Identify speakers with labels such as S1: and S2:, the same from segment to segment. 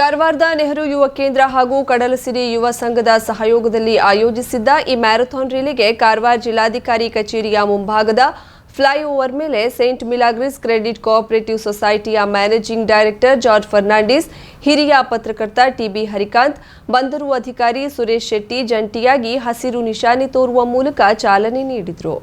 S1: ಕಾರವಾರದ ನೆಹರು ಯುವ ಕೇಂದ್ರ ಹಾಗೂ ಕಡಲಸಿರಿ ಯುವ ಸಂಘದ ಸಹಯೋಗದಲ್ಲಿ ಆಯೋಜಿಸಿದ್ದ ಈ ಮ್ಯಾರಥಾನ್ ರೀಲಿಗೆ ಕಾರವಾರ ಜಿಲ್ಲಾಧಿಕಾರಿ ಕಚೇರಿಯ ಮುಂಭಾಗದ ಫ್ಲೈಓವರ್ ಮೇಲೆ ಸೇಂಟ್ ಮಿಲಾಗ್ರಿಸ್ ಕ್ರೆಡಿಟ್ ಕೋಆಪರೇಟಿವ್ ಸೊಸೈಟಿಯ ಮ್ಯಾನೇಜಿಂಗ್ ಡೈರೆಕ್ಟರ್ ಜಾರ್ಜ್ ಫರ್ನಾಂಡಿಸ್, ಹಿರಿಯ ಪತ್ರಕರ್ತ ಟಿಬಿ ಹರಿಕಾಂತ್, ಬಂದರು ಅಧಿಕಾರಿ ಸುರೇಶ್ ಶೆಟ್ಟಿ ಜಂಟಿಯಾಗಿ ಹಸಿರು ನಿಶಾನೆ ತೋರುವ ಮೂಲಕ ಚಾಲನೆ ನೀಡಿದರು.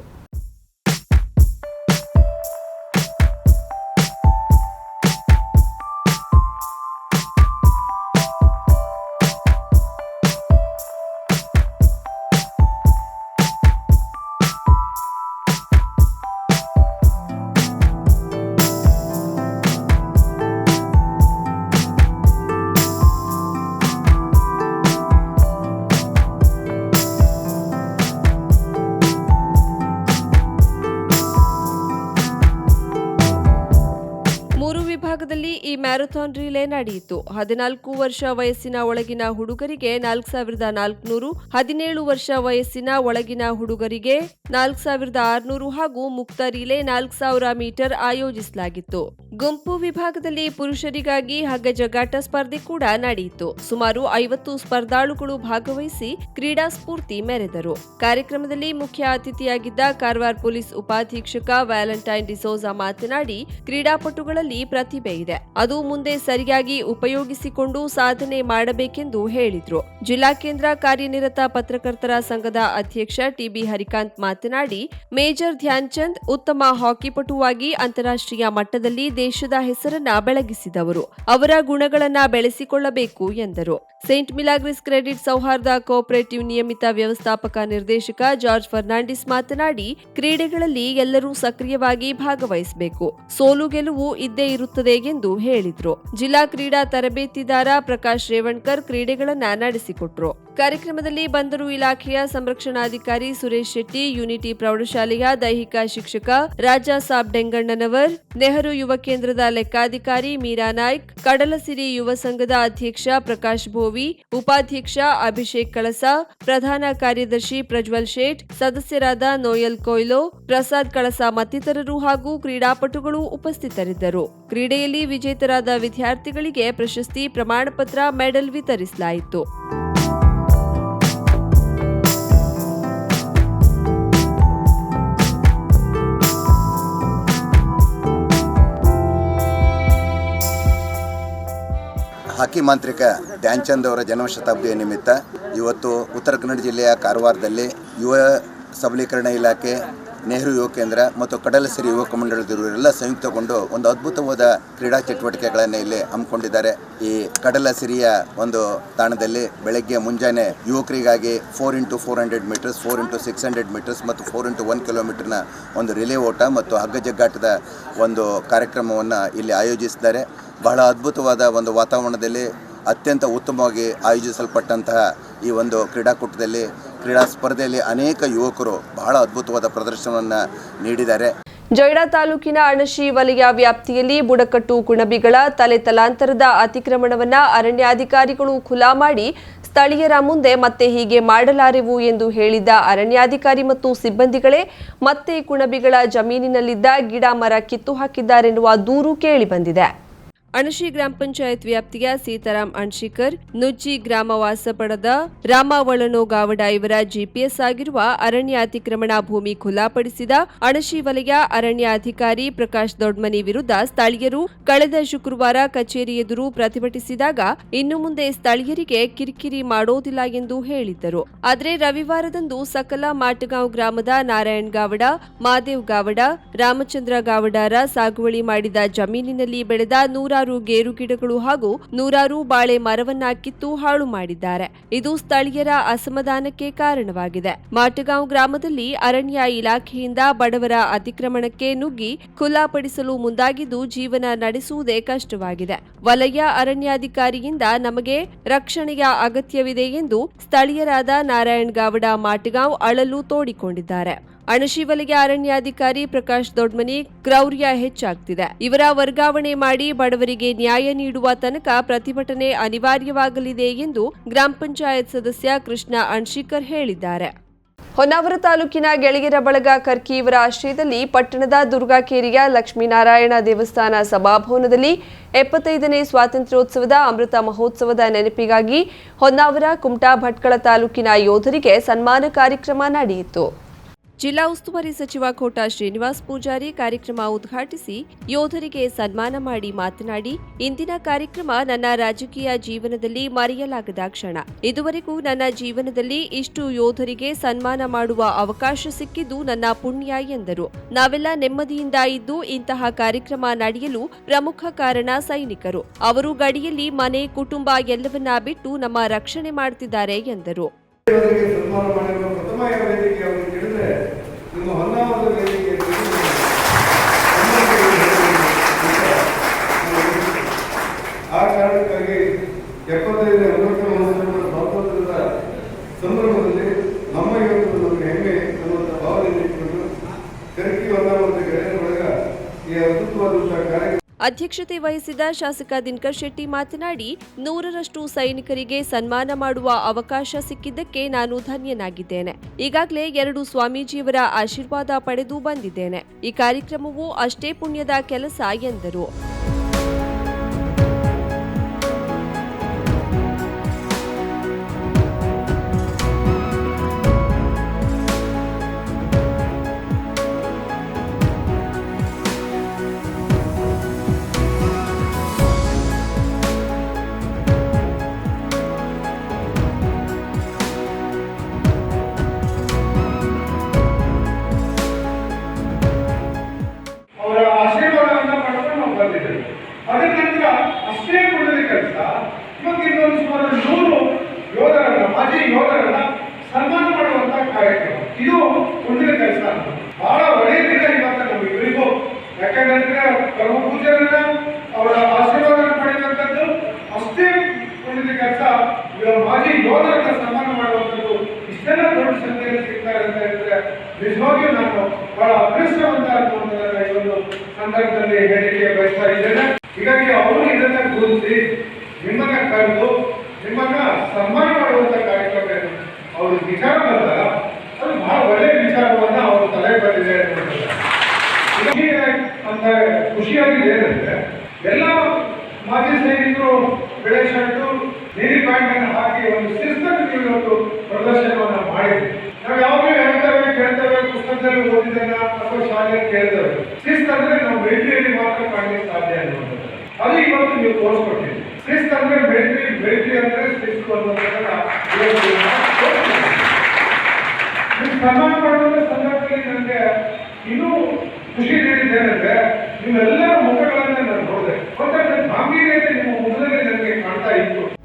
S1: ಮ್ಯಾರಥಾನ್ ರಿಲೇ ನಡೆಯಿತು. ಹದಿನಾಲ್ಕು ವರ್ಷ ವಯಸ್ಸಿನ ಒಳಗಿನ ಹುಡುಗರಿಗೆ ನಾಲ್ಕು ಸಾವಿರದ ನಾಲ್ಕುನೂರು, ಹದಿನೇಳು ವರ್ಷ ವಯಸ್ಸಿನ ಒಳಗಿನ ಹುಡುಗರಿಗೆ ನಾಲ್ಕು ಸಾವಿರದ ಆರುನೂರು ಹಾಗೂ ಮುಕ್ತ ರಿಲೇ ನಾಲ್ಕು ಸಾವಿರ ಮೀಟರ್ ಆಯೋಜಿಸಲಾಗಿತ್ತು. ಗುಂಪು ವಿಭಾಗದಲ್ಲಿ ಪುರುಷರಿಗಾಗಿ ಹಗ್ಗ ಜಗಾಟ ಸ್ಪರ್ಧೆ ಕೂಡ ನಡೆಯಿತು. ಸುಮಾರು ಐವತ್ತು ಸ್ಪರ್ಧಾಳುಗಳು ಭಾಗವಹಿಸಿ ಕ್ರೀಡಾ ಸ್ಫೂರ್ತಿ ಮೆರೆದರು. ಕಾರ್ಯಕ್ರಮದಲ್ಲಿ ಮುಖ್ಯ ಅತಿಥಿಯಾಗಿದ್ದ ಕಾರವಾರ ಪೊಲೀಸ್ ಉಪಾಧೀಕ್ಷಕ ವ್ಯಾಲೆಂಟೈನ್ ಡಿಸೋಜಾ ಮಾತನಾಡಿ, ಕ್ರೀಡಾಪಟುಗಳಲ್ಲಿ ಪ್ರತಿಭೆ ಇದೆ. ಅದು ಮುಂದೆ ಸರಿಯಾಗಿ ಉಪಯೋಗಿಸಿಕೊಂಡು ಸಾಧನೆ ಮಾಡಬೇಕೆಂದು ಹೇಳಿದರು. ಜಿಲ್ಲಾ ಕೇಂದ್ರ ಕಾರ್ಯನಿರತ ಪತ್ರಕರ್ತರ ಸಂಘದ ಅಧ್ಯಕ್ಷ ಟಿಬಿ ಹರಿಕಾಂತ್ ಮಾತನಾಡಿ, ಮೇಜರ್ ಧ್ಯಾನ್ ಚಂದ್ ಉತ್ತಮ ಹಾಕಿಪಟುವಾಗಿ ಅಂತಾರಾಷ್ಟ್ರೀಯ ಮಟ್ಟದಲ್ಲಿ ದೇಶದ ಹೆಸರನ್ನ ಬೆಳಗಿಸಿದವರು. ಅವರ ಗುಣಗಳನ್ನ ಬೆಳೆಸಿಕೊಳ್ಳಬೇಕು ಎಂದರು. ಸೇಂಟ್ ಮಿಲಾಗ್ರಿಸ್ ಕ್ರೆಡಿಟ್ ಸೌಹಾರ್ದ ಕೋಆಪರೇಟಿವ್ ನಿಯಮಿತ ವ್ಯವಸ್ಥಾಪಕ ನಿರ್ದೇಶಕ ಜಾರ್ಜ್ ಫರ್ನಾಂಡಿಸ್ ಮಾತನಾಡಿ, ಕ್ರೀಡೆಗಳಲ್ಲಿ ಎಲ್ಲರೂ ಸಕ್ರಿಯವಾಗಿ ಭಾಗವಹಿಸಬೇಕು. ಸೋಲು ಗೆಲುವು ಇದ್ದೇ ಇರುತ್ತದೆ ಎಂದು ಹೇಳಿದ್ರು. ಜಿಲ್ಲಾ ಕ್ರೀಡಾ ತರಬೇತಿದಾರ ಪ್ರಕಾಶ್ ರೇವಣ್ಕರ್ ಕ್ರೀಡೆಗಳನ್ನ ನಡೆಸಿಕೊಟ್ರು. ಕಾರ್ಯಕ್ರಮದಲ್ಲಿ ಬಂದರು ಇಲಾಖೆಯ ಸಂರಕ್ಷಣಾಧಿಕಾರಿ ಸುರೇಶ್ ಶೆಟ್ಟಿ, ಯೂನಿಟಿ ಪ್ರೌಢಶಾಲೆಯ ದೈಹಿಕ ಶಿಕ್ಷಕ ರಾಜಾ ಸಾಬ್ ಡೆಂಗಣ್ಣನವರ್, ನೆಹರು ಯುವ ಕೇಂದ್ರದ ಲೆಕ್ಕಾಧಿಕಾರಿ ಮೀರಾ ನಾಯ್ಕ್ ಕಡಲಸಿರಿ ಯುವ ಸಂಘದ ಅಧ್ಯಕ್ಷ ಪ್ರಕಾಶ್ ಭೋವಿ, ಉಪಾಧ್ಯಕ್ಷ ಅಭಿಷೇಕ್ ಕಳಸ, ಪ್ರಧಾನ ಕಾರ್ಯದರ್ಶಿ ಪ್ರಜ್ವಲ್ ಶೇಟ್, ಸದಸ್ಯರಾದ ನೋಯಲ್ ಕೊಯ್ಲೋ, ಪ್ರಸಾದ್ ಕಳಸ ಮತ್ತಿತರರು ಹಾಗೂ ಕ್ರೀಡಾಪಟುಗಳು ಉಪಸ್ಥಿತರಿದ್ದರು. ಕ್ರೀಡೆಯಲ್ಲಿ ವಿಜೇತರಾದ ವಿದ್ಯಾರ್ಥಿಗಳಿಗೆ ಪ್ರಶಸ್ತಿ ಪ್ರಮಾಣಪತ್ರ ಮೆಡಲ್ ವಿತರಿಸಲಾಯಿತು.
S2: ಹಾಕಿ ಮಾಂತ್ರಿಕ ಧ್ಯಾನ್ಚಂದ್ ಅವರ ಜನ್ಮಶತಾಬ್ದಿಯ ನಿಮಿತ್ತ ಇವತ್ತು ಉತ್ತರ ಕನ್ನಡ ಜಿಲ್ಲೆಯ ಕಾರವಾರದಲ್ಲಿ ಯುವ ಸಬಲೀಕರಣ ಇಲಾಖೆ ನೆಹರು ಯುವ ಕೇಂದ್ರ ಮತ್ತು ಕಡಲಸರಿ ಯುವಕ ಮಂಡಳದವರೆಲ್ಲ ಸಂಯುಕ್ತಗೊಂಡು ಒಂದು ಅದ್ಭುತವಾದ ಕ್ರೀಡಾ ಚಟುವಟಿಕೆಗಳನ್ನು ಇಲ್ಲಿ ಹಮ್ಮಿಕೊಂಡಿದ್ದಾರೆ. ಈ ಕಡಲಸಿರಿಯ ಒಂದು ತಾಣದಲ್ಲಿ ಬೆಳಗ್ಗೆ ಮುಂಜಾನೆ ಯುವಕರಿಗಾಗಿ four into four hundred metres four into six hundred metres ಮತ್ತು ಫೋರ್ ಇಂಟು ಒನ್ ಕಿಲೋಮೀಟರ್ನ ಒಂದು ರಿಲೇ ಓಟ ಮತ್ತು ಹಗ್ಗ ಜಗ್ಗಾಟದ ಒಂದು ಕಾರ್ಯಕ್ರಮವನ್ನು ಇಲ್ಲಿ ಆಯೋಜಿಸಿದ್ದಾರೆ. ಬಹಳ ಅದ್ಭುತವಾದ ಒಂದು ವಾತಾವರಣದಲ್ಲಿ ಅತ್ಯಂತ ಉತ್ತಮವಾಗಿ ಆಯೋಜಿಸಲ್ಪಟ್ಟಂತಹ ಈ ಒಂದು ಕ್ರೀಡಾಕೂಟದಲ್ಲಿ ಕ್ರೀಡಾ ಸ್ಪರ್ಧೆಯಲ್ಲಿ ಅನೇಕ ಯುವಕರು ಬಹಳ ಅದ್ಭುತವಾದ ಪ್ರದರ್ಶನವನ್ನು ನೀಡಿದ್ದಾರೆ.
S1: ಜೊಯ್ಡಾ ತಾಲೂಕಿನ ಅಣಶಿ ವಲಯ ವ್ಯಾಪ್ತಿಯಲ್ಲಿ ಬುಡಕಟ್ಟು ಕುಣಬಿಗಳ ತಲೆ ತಲಾಂತರದ ಅತಿಕ್ರಮಣವನ್ನ ಅರಣ್ಯಾಧಿಕಾರಿಗಳು ಖುಲಾ ಮಾಡಿ ಸ್ಥಳೀಯರ ಮುಂದೆ ಮತ್ತೆ ಹೀಗೆ ಮಾಡಲಾರೆವು ಎಂದು ಹೇಳಿದ ಅರಣ್ಯಾಧಿಕಾರಿ ಮತ್ತು ಸಿಬ್ಬಂದಿಗಳೇ, ಮತ್ತೆ ಕುಣಬಿಗಳ ಜಮೀನಿನಲ್ಲಿದ್ದ ಗಿಡ ಮರ ಕಿತ್ತು ಹಾಕಿದ್ದಾರೆನ್ನುವ ದೂರು ಕೇಳಿಬಂದಿದೆ ಅಣಶಿ ಗ್ರಾಮ ಪಂಚಾಯತ್ ವ್ಯಾಪ್ತಿಯ ಸೀತಾರಾಮ್ ಅಣ್ಶಿಕರ್, ನುಜ್ಜಿ ಗ್ರಾಮ ವಾಸ ಪಡೆದ ರಾಮವಳನೋ ಗಾವಡ ಇವರ ಜಿಪಿಎಸ್ ಆಗಿರುವ ಅರಣ್ಯ ಅತಿಕ್ರಮಣ ಭೂಮಿ ಖುಲ್ಲಾಪಡಿಸಿದ ಅಣಶಿ ವಲಯ ಅರಣ್ಯ ಅಧಿಕಾರಿ ಪ್ರಕಾಶ್ ದೊಡ್ಮನಿ ವಿರುದ್ಧ ಸ್ಥಳೀಯರು ಕಳೆದ ಶುಕ್ರವಾರ ಕಚೇರಿ ಎದುರು ಪ್ರತಿಭಟಿಸಿದಾಗ ಇನ್ನು ಮುಂದೆ ಸ್ಥಳೀಯರಿಗೆ ಕಿರಿಕಿರಿ ಮಾಡೋದಿಲ್ಲ ಎಂದು ಹೇಳಿದ್ದರು. ಆದರೆ ರವಿವಾರದಂದು ಸಕಲ ಮಾಟಗಾಂವ್ ಗ್ರಾಮದ ನಾರಾಯಣ್ ಗಾವಡ, ಮಾದೇವ್ ಗಾವಡ, ರಾಮಚಂದ್ರ ಗಾವಡಾರ ಸಾಗುವಳಿ ಮಾಡಿದ ಜಮೀನಿನಲ್ಲಿ ಬೆಳೆದ ನೂರಾರು ಗೇರು ಗಿಡಗಳು ಹಾಗೂ ನೂರಾರು ಬಾಳೆ ಮರವನ್ನ ಕಿತ್ತು ಹಾಳು ಮಾಡಿದ್ದಾರೆ. ಇದು ಸ್ಥಳೀಯರ ಅಸಮಾಧಾನಕ್ಕೆ ಕಾರಣವಾಗಿದೆ. ಮಾಟಗಾಂವ್ ಗ್ರಾಮದಲ್ಲಿ ಅರಣ್ಯ ಇಲಾಖೆಯಿಂದ ಬಡವರ ಅತಿಕ್ರಮಣಕ್ಕೆ ನುಗ್ಗಿ ಖುಲ್ಲಾಪಡಿಸಲು ಮುಂದಾಗಿದ್ದು ಜೀವನ ನಡೆಸುವುದೇ ಕಷ್ಟವಾಗಿದೆ. ವಲಯ ಅರಣ್ಯಾಧಿಕಾರಿಯಿಂದ ನಮಗೆ ರಕ್ಷಣೆಯ ಅಗತ್ಯವಿದೆ ಎಂದು ಸ್ಥಳೀಯರಾದ ನಾರಾಯಣ್ ಗಾವಡ ಮಾಟಗಾಂವ್ ಅಳಲು ತೋಡಿಕೊಂಡಿದ್ದಾರೆ. ಅಣಶಿ ವಲಯ ಅರಣ್ಯಾಧಿಕಾರಿ ಪ್ರಕಾಶ್ ದೊಡ್ಮನಿ ಕ್ರೌರ್ಯ ಹೆಚ್ಚಾಗ್ತಿದೆ. ಇವರ ವರ್ಗಾವಣೆ ಮಾಡಿ ಬಡವರಿಗೆ ನ್ಯಾಯ ನೀಡುವ ತನಕ ಪ್ರತಿಭಟನೆ ಅನಿವಾರ್ಯವಾಗಲಿದೆ ಎಂದು ಗ್ರಾಮ ಪಂಚಾಯತ್ ಸದಸ್ಯ ಕೃಷ್ಣ ಅಣ್ಶಿಕರ್ ಹೇಳಿದ್ದಾರೆ. ಹೊನ್ನಾವರ ತಾಲೂಕಿನ ಗೆಳಗಿರ ಬಳಗ ಕರ್ಕಿ ಇವರ ಆಶ್ರಯದಲ್ಲಿ ಪಟ್ಟಣದ ದುರ್ಗಾಕೇರಿಯ ಲಕ್ಷ್ಮೀನಾರಾಯಣ ದೇವಸ್ಥಾನ ಸಭಾಭವನದಲ್ಲಿ ಎಪ್ಪತ್ತೈದನೇ ಸ್ವಾತಂತ್ರ್ಯೋತ್ಸವದ ಅಮೃತ ಮಹೋತ್ಸವದ ನೆನಪಿಗಾಗಿ ಹೊನ್ನಾವರ ಕುಮಟಾ ಭಟ್ಕಳ ತಾಲೂಕಿನ ಯೋಧರಿಗೆ ಸನ್ಮಾನ ಕಾರ್ಯಕ್ರಮ ನಡೆಯಿತು. ಜಿಲ್ಲಾ ಉಸ್ತುವಾರಿ ಸಚಿವ ಕೋಟಾ ಶ್ರೀನಿವಾಸ್ ಪೂಜಾರಿ ಕಾರ್ಯಕ್ರಮ ಉದ್ಘಾಟಿಸಿ ಯೋಧರಿಗೆ ಸನ್ಮಾನ ಮಾಡಿ ಮಾತನಾಡಿ, ಇಂದಿನ ಕಾರ್ಯಕ್ರಮ ನನ್ನ ರಾಜಕೀಯ ಜೀವನದಲ್ಲಿ ಮರೆಯಲಾಗದ ಕ್ಷಣ. ಇದುವರೆಗೂ ನನ್ನ ಜೀವನದಲ್ಲಿ ಇಷ್ಟು ಯೋಧರಿಗೆ ಸನ್ಮಾನ ಮಾಡುವ ಅವಕಾಶ ಸಿಕ್ಕಿದ್ದು ನನ್ನ ಪುಣ್ಯ ಎಂದರು. ನಾವೆಲ್ಲ ನೆಮ್ಮದಿಯಿಂದ ಇದ್ದು ಇಂತಹ ಕಾರ್ಯಕ್ರಮ ನಡೆಯಲು ಪ್ರಮುಖ ಕಾರಣ ಸೈನಿಕರು. ಅವರು ಗಡಿಯಲ್ಲಿ ಮನೆ, ಕುಟುಂಬ ಎಲ್ಲವನ್ನ ಬಿಟ್ಟು ನಮ್ಮ ರಕ್ಷಣೆ ಮಾಡುತ್ತಿದ್ದಾರೆ ಎಂದರು.
S3: ಕೇಳಿದ್ರೆ ನಿಮ್ಮ ಹೊನ್ನಾವರದ ವೇದಿಕೆ ಆ ಕಾರಣಕ್ಕಾಗಿ ಎಪ್ಪತ್ತೈದನೇ ಅಮೃತ ಮಹೋತ್ಸವದ ಸ್ವಾತಂತ್ರ್ಯದ ಸಂದರ್ಭದಲ್ಲಿ ನಮ್ಮ ಇವತ್ತು ನಮಗೆ ಹೆಮ್ಮೆ ಅನ್ನುವಂಥ ಭಾವನೆ ಇಟ್ಕೊಂಡು ಕರ್ಕಿ ಹೊನ್ನಾವರದ ಗೆಳೆಯರ ಬಳಗ ಈ ಅದ್ಭುತವಾದಂತಹ ಕಾರ್ಯಕ್ರಮ
S1: ಅಧ್ಯಕ್ಷತೆ ವಹಿಸಿದ ಶಾಸಕ ದಿನಕರ್ ಶೆಟ್ಟಿ ಮಾತನಾಡಿ, ನೂರರಷ್ಟು ಸೈನಿಕರಿಗೆ ಸನ್ಮಾನ ಮಾಡುವ ಅವಕಾಶ ಸಿಕ್ಕಿದ್ದಕ್ಕೆ ನಾನು ಧನ್ಯನಾಗಿದ್ದೇನೆ. ಈಗಾಗಲೇ ಎರಡು ಸ್ವಾಮೀಜಿಯವರ ಆಶೀರ್ವಾದ ಪಡೆದು ಬಂದಿದ್ದೇನೆ. ಈ ಕಾರ್ಯಕ್ರಮವು ಅಷ್ಟೇ ಪುಣ್ಯದ ಕೆಲಸ ಎಂದರು.
S3: ಅದರ ನಂತರ ಅಷ್ಟೇ ಪುಣ್ಯದ ಕೆಲಸ ಇವತ್ತು ಇನ್ನೊಂದು ಸುಮಾರು ನೂರು ಯೋಧರನ್ನ ಮಾಜಿ ಯೋಧರನ್ನ ಸನ್ಮಾನ ಮಾಡುವಂತ ಕಾರ್ಯಕ್ರಮ ಇದು ಪುಣ್ಯದ ಕೆಲಸ ಬಹಳ ಒಳ್ಳೆಯ ದಿನ ಇವತ್ತು ನಮ್ಮಿಬ್ಬರಿಗೂ ಯಾಕಂದ್ರೆ ಪರಮ ಪೂಜೆಯನ್ನ ಅವರ ಆಶೀರ್ವಾದ ಪಡೆಯುವಂಥದ್ದು ಅಷ್ಟೇ ಪುಣ್ಯದ ಕೆಲಸ ಮಾಜಿ ಯೋಧರನ್ನ ಸನ್ಮಾನ ಮಾಡುವಂಥದ್ದು ಇಷ್ಟೆಲ್ಲ ದೊಡ್ಡ ಸಂಖ್ಯೆಯಲ್ಲಿ ಸಿಗ್ತಾರೆ ಅಂತ ಹೇಳಿದ್ರೆ ನಿಜವಾಗಿಯೂ ನಾನು ಬಹಳ ಅದೃಷ್ಟವಂತ ಅನ್ನುವಂಥದ್ದನ್ನ ಈ ಒಂದು ಸಂದರ್ಭದಲ್ಲಿ ಹೇಳಿಕೆ ಬಯಸ್ತಾ ಇದ್ದೇನೆ ಹೀಗಾಗಿ ಅವರು ಇದನ್ನ ಗುರುತಿಸಿ ನಿಮ್ಮನ್ನ ಕರೆದು ನಿಮ್ಮನ್ನ ಸನ್ಮಾನ ಮಾಡುವಂತ ಕಾರ್ಯಕ್ರಮ ಅವರು ವಿಚಾರ ಬಂದಾಗ ಅದು ಬಹಳ ಒಳ್ಳೆಯ ವಿಚಾರವನ್ನ ಅವರು ತಲೆ ಬಂದಿದೆ ಅಂತ ಖುಷಿಯಾಗಿದೆ ಏನಂದ್ರೆ, ಎಲ್ಲ ಮಾಜಿ ಸೈನಿಕರು ಬೆಳೆ ಶರ್ಟು ನೀರಿ ಪ್ಯಾಂಟ್ ಅನ್ನು ಹಾಕಿ ಒಂದು ಶಿಸ್ತನ್ನು ಇವತ್ತು ಪ್ರದರ್ಶನವನ್ನ ಮಾಡಿದ್ವಿ ನಾವು ಯಾವಾಗಲೂ ಹೇಳ್ತೇವೆ, ಕೇಳ್ತೇವೆ, ಪುಸ್ತಕದಲ್ಲಿ ಓದಿದ್ದೇನೆ ಅಥವಾ ಶಾಲೆಯಲ್ಲಿ ಕೇಳ್ತೇವೆ. ಶಿಸ್ತಂದ್ರೆ ನಾವು ಮಿಲಿಟರಿಯಲ್ಲಿ ಮಾತ್ರ ಕಾಣಲಿಕ್ಕೆ ಸಾಧ್ಯ ಅನ್ನುವಂಥದ್ದು. ಅದು ಇವತ್ತು ನೀವು ತೋರಿಸ್ಕೊಟ್ಟಿದ್ದೀರಿ. ಶಿಸ್ತು ಅಂದ್ರೆ ಮಿಲಿಟರಿ ಬೆಳ್ತಿ ಅಂದ್ರೆ ಶಿಸ್ತು ನಾವು ಸನ್ಮಾನ ಸಂದರ್ಭದಲ್ಲಿ ನನಗೆ ಇನ್ನೂ ಖುಷಿ ನೀಡಿದ್ದೇನೆಂದ್ರೆ ನಿಮ್ಮೆಲ್ಲರ ಮುಖಗಳನ್ನ ನಾನು ನೋಡಿದೆ. ಮತ್ತೆ ನನ್ನ ನಿಮ್ಮ ಮುಖದಲ್ಲಿ ನನಗೆ ಕಾಣ್ತಾ ಇತ್ತು.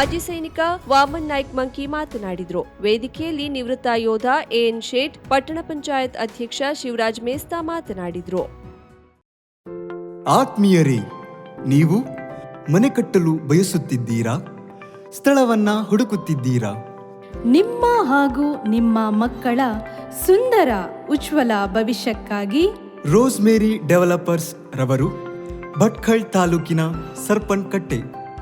S1: ಮಾಜಿ ಸೈನಿಕ ವಾಮನ್ ನಾಯ್ಕ್ ಮಂಕಿ ಮಾತನಾಡಿದರು. ವೇದಿಕೆಯಲ್ಲಿ ನಿವೃತ್ತ ಯೋಧ ಎಎನ್ ಶೇಟ್ ಪಟ್ಟಣ ಪಂಚಾಯತ್ ಅಧ್ಯಕ್ಷ ಶಿವರಾಜ್ ಮೇಸ್ತಾ ಮಾತನಾಡಿದರು.
S4: ಆತ್ಮೀಯರೇ ನೀವು ಮನೆ ಕಟ್ಟಲು ಬಯಸುತ್ತಿದ್ದೀರಾ? ಸ್ಥಳವನ್ನ ಹುಡುಕುತ್ತಿದ್ದೀರಾ?
S5: ನಿಮ್ಮ ಹಾಗೂ ನಿಮ್ಮ ಮಕ್ಕಳ ಸುಂದರ ಉಜ್ವಲ ಭವಿಷ್ಯಕ್ಕಾಗಿ
S4: ರೋಸ್ಮೇರಿ ಡೆವಲಪರ್ಸ್ ರವರು ಭಟ್ಕಳ್ ತಾಲೂಕಿನ ಸರ್ಪನ್ಕಟ್ಟೆ.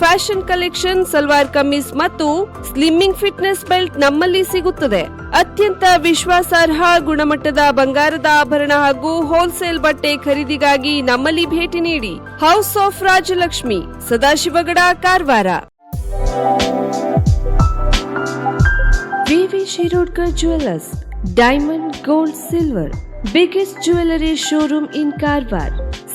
S1: Fashion collection, salwar kameez ಮತ್ತು ಸ್ಲಿಮ್ಮಿಂಗ್ ಫಿಟ್ನೆಸ್ ಬೆಲ್ಟ್ ನಮ್ಮಲ್ಲಿ ಸಿಗುತ್ತದೆ. ಅತ್ಯಂತ ವಿಶ್ವಾಸಾರ್ಹ ಗುಣಮಟ್ಟದ ಬಂಗಾರದ ಆಭರಣ ಹಾಗೂ ಹೋಲ್ಸೇಲ್ ಬಟ್ಟೆ ಖರೀದಿಗಾಗಿ ನಮ್ಮಲ್ಲಿ ಭೇಟಿ ನೀಡಿ. House of Rajalakshmi Sadashivgad, Karwar. V V Shirodkar jewellers diamond gold silver biggest jewellery showroom in Karwar